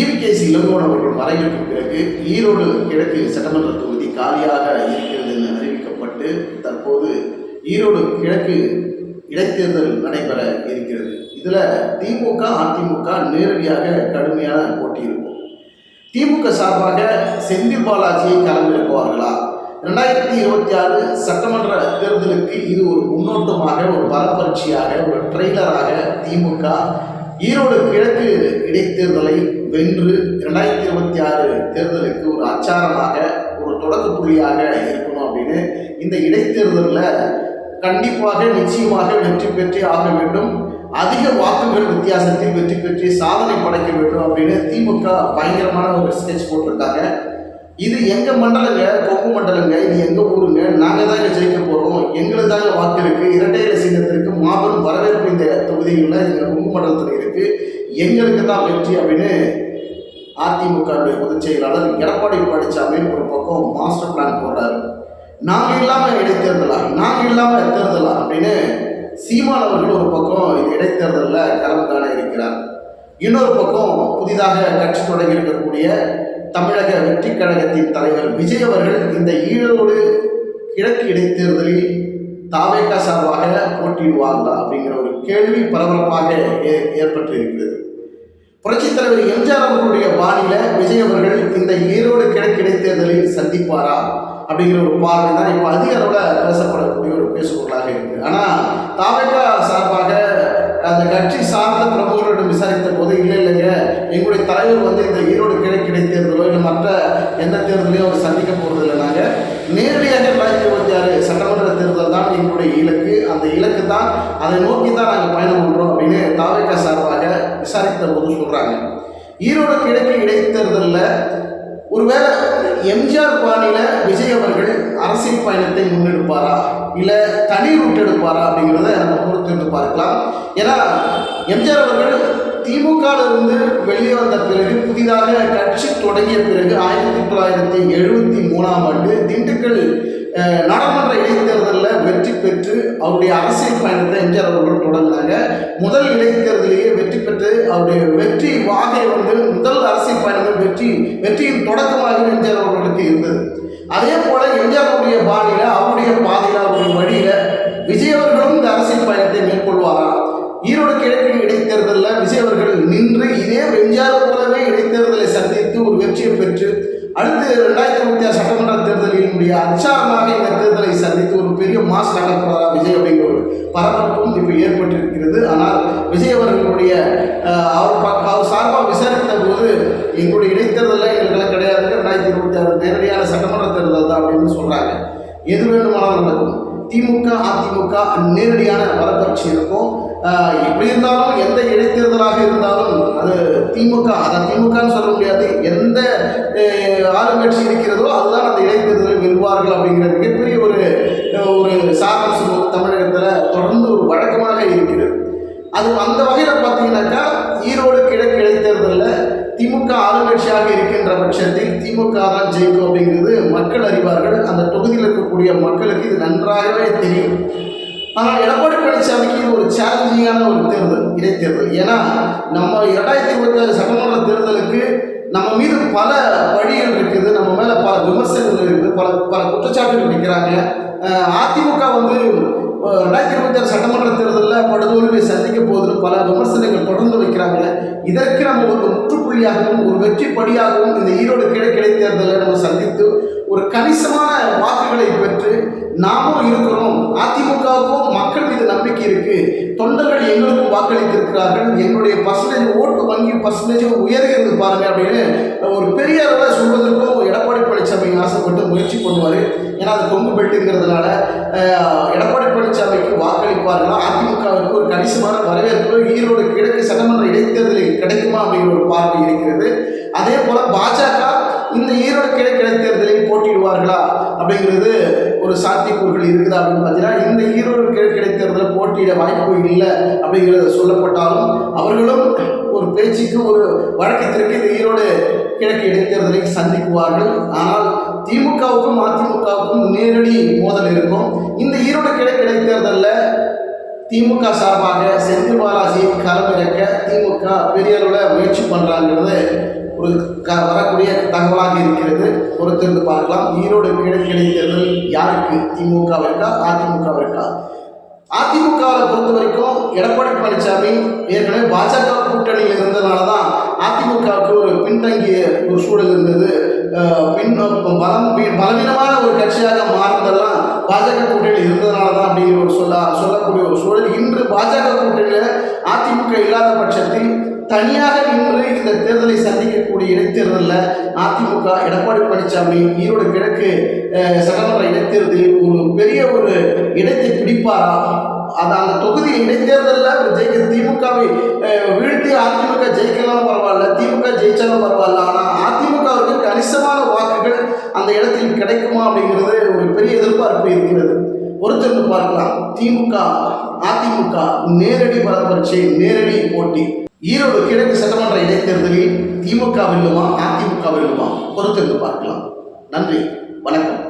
ஈவிகேசி இளங்கோன் அவர்கள் மறைவுக்கு பிறகு ஈரோடு கிழக்கு சட்டமன்ற தொகுதி காலியாக இருக்கிறது என அறிவிக்கப்பட்டு தற்போது ஈரோடு கிழக்கு இடைத்தேர்தல் நடைபெற இருக்கிறது. இதில் திமுக அதிமுக நேரடியாக கடுமையான போட்டி இருக்கும். திமுக சார்பாக செந்தில் பாலாஜியை களமிறக்குவார்களா? ரெண்டாயிரத்தி இருபத்தி ஆறு சட்டமன்ற தேர்தலுக்கு இது ஒரு முன்னோட்டமாக ஒரு பலப்பரட்சியாக ஒரு ட்ரெய்லராக திமுக ஈரோடு கிழக்கு இடைத்தேர்தலை வென்று ரெண்டாயிரத்தி இருபத்தி ஆறு தேர்தலுக்கு ஒரு அச்சாரமாக ஒரு தொடக்க புள்ளியாக இருக்கணும் அப்படின்னு இந்த இடைத்தேர்தலில் கண்டிப்பாக நிச்சயமாக வெற்றி பெற்றே ஆக வேண்டும். அதிக வாக்குகள் வித்தியாசத்தில் வெற்றி பெற்று சாதனை படைக்க வேண்டும் அப்படின்னு திமுக பயங்கரமான ஒரு ஸ்கெச் போட்டிருக்காங்க. இது எங்க மண்டலங்க? கொங்கு மண்டலங்க. இது எங்க ஊருங்க? நாங்கள் தாங்க ஜெயிக்க போறோம். எங்களுக்கு தாங்க வாக்கு இருக்கு. இரட்டை சிங்கத்திற்கு மாபெரும் வரவேற்பு இந்த தொகுதிகளில் எங்கள் கொங்கு மண்டலத்தில் இருக்கு. எங்களுக்கு தான் வெற்றி அப்படின்னு அதிமுக பொதுச் செயலாளர் எடப்பாடி பழனிசாமி ஒரு பக்கம் மாஸ்டர் பிளான் போடுறாரு. நாங்கள் இல்லாமல் இடைத்தேர்தலா? நாங்கள் இல்லாமல் தேர்தலா? அப்படின்னு சீமான் அவர்கள் ஒரு பக்கம் இது இடைத்தேர்தலில் களம் காண இருக்கிறார். இன்னொரு பக்கம் புதிதாக கட்சி தொடங்கி இருக்கக்கூடிய தமிழக வெற்றி கழகத்தின் தலைவர் விஜய் அவர்கள் இந்த ஈரோடு கிழக்கு இடைத்தேர்தலில் தாவேக்கா சார்பாக போட்டியிடுவார்களா அப்படிங்கிற ஒரு கேள்வி பரபரப்பாக ஏ- ஏற்பட்டு இருக்கிறது புரட்சித் தலைவர் எம்ஜிஆர் அவர்களுடைய பாணியில விஜய் அவர்கள் இந்த ஈரோடு கிழக்கு இடைத்தேர்தலில் சந்திப்பாரா அப்படிங்கிற ஒரு பார்வை தான் இப்போ அதிக அளவில் பேசப்படக்கூடிய ஒரு பேசுபொருளாக இருக்கு. ஆனால் தாவேக்கா சார்பாக அந்த கட்சி சார்ந்த பிரமுகர்களிடம் விசாரித்த போது இல்லை இல்லைங்க எங்களுடைய தலைவர் வந்து இந்த ஈரோடு மற்ற எந்த தேர்தலையும் அவர் சந்திக்க போகிறது இல்லை நாங்கள் நேரடியாக ரெண்டாயிரத்தி இருபத்தி ஆறு சட்டமன்ற தேர்தல் தான் எங்களுடைய இலக்கு. அந்த இலக்கு தான் அதை நோக்கி தான் நாங்கள் பயணம் பண்ணுறோம் அப்படின்னு தாவேக்கா சார்பாக விசாரித்த போது சொல்கிறாங்க ஈரோடு கிழக்கு இடைத்தேர்தலில் ஒருவேளை எம்ஜிஆர் பாணியில விஜய் அவர்கள் அரசியல் பயணத்தை முன்னெடுப்பாரா? இல்லை தனி ரூட் எடுப்பாரா அப்படிங்கிறத நம்ம பொறுத்திருந்து பார்க்கலாம். ஏன்னா எம்ஜிஆர் அவர்கள் திமுக இருந்து வெளியே வந்த பிறகு புதிதாக கட்சி தொடங்கிய பிறகு ஆயிரத்தி தொள்ளாயிரத்தி எழுபத்தி மூணாம் ஆண்டு திண்டுக்கல் நாடாளுமன்ற இடைத்தேர்தலில் வெற்றி பெற்று அவருடைய அரசியல் பயணத்தை எம்ஜிஆர் அவர்கள் தொடங்கினாங்க. முதல் இடைத்தேர்தலிலேயே வெற்றி பெற்று அவருடைய வெற்றி வாகை வந்து முதல் அரசியல் பயணங்கள் வெற்றி வெற்றியின் தொடக்கமாக எம்ஜிஆர் அவர்களுக்கு இருந்தது. அதே போல எம்ஜிஆருடைய பாணியில அவருடைய பாதையில் அவருடைய வழியில விஜய் அவர்களும் இந்த அரசியல் பயணத்தை மேற்கொள்வாராம் ஈரோடு கிழக்கு இடைத்தேர்தலில் விஜய் அவர்கள் நின்று இதே எம்ஜிஆர் வெற்றியை பெற்று அடுத்து ரெண்டாயிரத்தி இருபத்தி ஆறு சட்டமன்ற தேர்தலினுடைய அச்சாரமாக இந்த தேர்தலை சந்தித்து ஒரு பெரிய மாஸ் நடக்கிறாரா விஜய் அப்படிங்கிற ஒரு பரபரப்பும் இப்போ ஏற்பட்டிருக்கிறது. ஆனால் விஜய் அவர்களுடைய அவர் அவர் சார்பாக விசாரித்த போது எங்களுடைய இடைத்தேர்தலில் எங்களுக்கெல்லாம் கிடையாது. ரெண்டாயிரத்தி இருபத்தி ஆறு நேரடியான சட்டமன்ற தேர்தல் தான் அப்படின்னு சொல்கிறாங்க எது வேண்டுமானாலும் நடக்கும். திமுக அதிமுக நேரடியான வரப்பட்சி இருக்கும். எப்படி இருந்தாலும் எந்த இடைத்தேர்தலாக இருந்தாலும் அது திமுக அதை திமுகன்னு சொல்ல முடியாது. எந்த ஆளுங்கட்சி இருக்கிறதோ அதுதான் அந்த இடைத்தேர்தலில் வெல்வார்கள் அப்படிங்கிற மிகப்பெரிய ஒரு ஒரு சாதனை தமிழகத்தில் தொடர்ந்து ஒரு வழக்கமாக இருக்கிறது. அது அந்த வகையில் பார்த்தீங்கன்னாக்கா ஈரோடு கிழக்கு இடைத்தேர்தலில் திமுக ஆளுங்கட்சியாக இருக்கின்ற பட்சத்தில் திமுக தான் ஜெயிக்கும் அப்படிங்கிறது மக்கள் அறிவார்கள். அந்த தொகுதியில் இருக்கக்கூடிய மக்களுக்கு இது நன்றாகவே தெரியும். ஆனால் எடப்பாடி பழனிசாமிக்கு இது ஒரு சேலஞ்சிங்கான ஒரு தேர்தல் இடைத்தேர்தல். ஏன்னா நம்ம இரண்டாயிரத்தி இருபத்தி ஆறு சட்டமன்ற தேர்தலுக்கு நம்ம மீது பல வழிகள் இருக்குது. நம்ம மேலே பல விமர்சனங்கள் இருக்குது. பல பல குற்றச்சாட்டுகள் வைக்கிறாங்க அதிமுக வந்து ரெண்டாயிரத்தி இருபத்தி ஆறு சட்டமன்ற தேர்தலில் படுதோல்வியை சந்திக்க போகுதுன்னு பல விமர்சனங்கள் தொடர்ந்து வைக்கிறாங்க. இதற்கு நம்ம ஒரு முற்றுப்புள்ளியாகவும் ஒரு வெற்றி படியாகவும் இந்த ஈரோடு கிழக்கு இடைத்தேர்தலை நம்ம சந்தித்து ஒரு கணிசமான வாக்குகளை பெற்று நாமும் இருக்கிறோம். அதிமுகவுக்கும் மக்கள் மீது நம்பிக்கை இருக்கு. தொண்டர்கள் எங்களுக்கும் வாக்களித்திருக்கிறார்கள். எங்களுடைய பர்சன்டேஜ் ஓட்டு வங்கி பர்சன்டேஜ் உயர்கிறது பாருங்க அப்படின்னு ஒரு பெரிய அளவில் சொல்வதற்கும் எடப்பாடி பழனிசாமி ஆசைப்பட்டு முயற்சி பண்ணுவார். ஏன்னா அது கொங்கு பெல்ட்டுங்கிறதுனால எடப்பாடி பழனிசாமிக்கு வாக்களிப்பார்களா? அதிமுகவிற்கு ஒரு கணிசமான வரவேற்பு ஈரோடு கிழக்கு சட்டமன்ற இடைத்தேர்தலில் கிடைக்குமா அப்படிங்கிற ஒரு பார்வை இருக்கிறது. அதே போல பாஜக இந்த ஈரோடு கிழக்கு இடைத்தேர்தலில் போட்டியிடுவார்களா அப்படிங்கிறது ஒரு சாத்தியக்கூறுகள் இருக்குதா அப்படின்னு பார்த்தீங்கன்னா இந்த ஈரோடு கிழக்கு இடைத்தேர்தலில் போட்டியிட வாய்ப்பு இல்லை அப்படிங்கிறது சொல்லப்பட்டாலும் அவர்களும் ஒரு பேச்சுக்கு ஒரு வழக்கத்திற்கு இந்த ஈரோடு கிழக்கு இடைத்தேர்தலை சந்திக்குவார்கள். ஆனால் திமுகவுக்கும் அதிமுகவுக்கும் நேரடி மோதல் இருக்கும். இந்த ஈரோடு கிழக்கு இடைத்தேர்தலில் திமுக சார்பாக செந்தில் பாலாஜியை களமிறக்க திமுக பெரிய அளவில் முயற்சி பண்ணுறாங்கிறது ஒரு க வரக்கூடிய தகவலாக இருக்கிறது. பொறுத்திருந்து பார்க்கலாம். ஈரோடு கிழக்கு தேர்தல் யாருக்கு திமுகவிற்கா அதிமுகவிற்கா அதிமுகவை பொறுத்த வரைக்கும் எடப்பாடி பழனிசாமி ஏற்கனவே பாஜக கூட்டணியில் இருந்ததுனால தான் அதிமுகவுக்கு ஒரு பின்தங்கிய ஒரு சூழல் இருந்தது. பின் பலம் பலவீனமான ஒரு கட்சியாக மாறுனதெல்லாம் பாஜக கூட்டணியில் இருந்ததுனால தான் அப்படிங்கிற ஒரு சொல்ல சொல்லக்கூடிய ஒரு சூழல். இன்று பாஜக கூட்டணியில் அதிமுக இல்லாத பட்சத்தில் தனியாக நின்று இந்த தேர்தலை சந்திக்கக்கூடிய இடைத்தேர்தலில் அதிமுக எடப்பாடி பழனிசாமி ஈரோடு கிழக்கு சட்டமன்ற இடைத்தேர்தலில் ஒரு பெரிய ஒரு இடத்தை பிடிப்பாரா? அது அந்த தொகுதி இடைத்தேர்தலில் ஜெயிக்க திமுகவை வீழ்த்தி அதிமுக ஜெயிக்கலாம் பரவாயில்ல திமுக ஜெயிச்சாலும் பரவாயில்ல ஆனால் அதிமுகவுக்கு கணிசமான வாக்குகள் அந்த இடத்தில் கிடைக்குமா அப்படிங்கிறது ஒரு பெரிய எதிர்பார்ப்பு இருக்கிறது. பொறுத்திருந்து பார்க்கலாம். திமுக அதிமுக நேரடி பரபரட்சி நேரடி போட்டி. ஈரோடு கிழக்கு சட்டமன்ற இடைத்தேர்தலில் திமுக வெல்லுமா அதிமுக வெல்லுமா பொறுத்திருந்து பார்க்கலாம். நன்றி. வணக்கம்.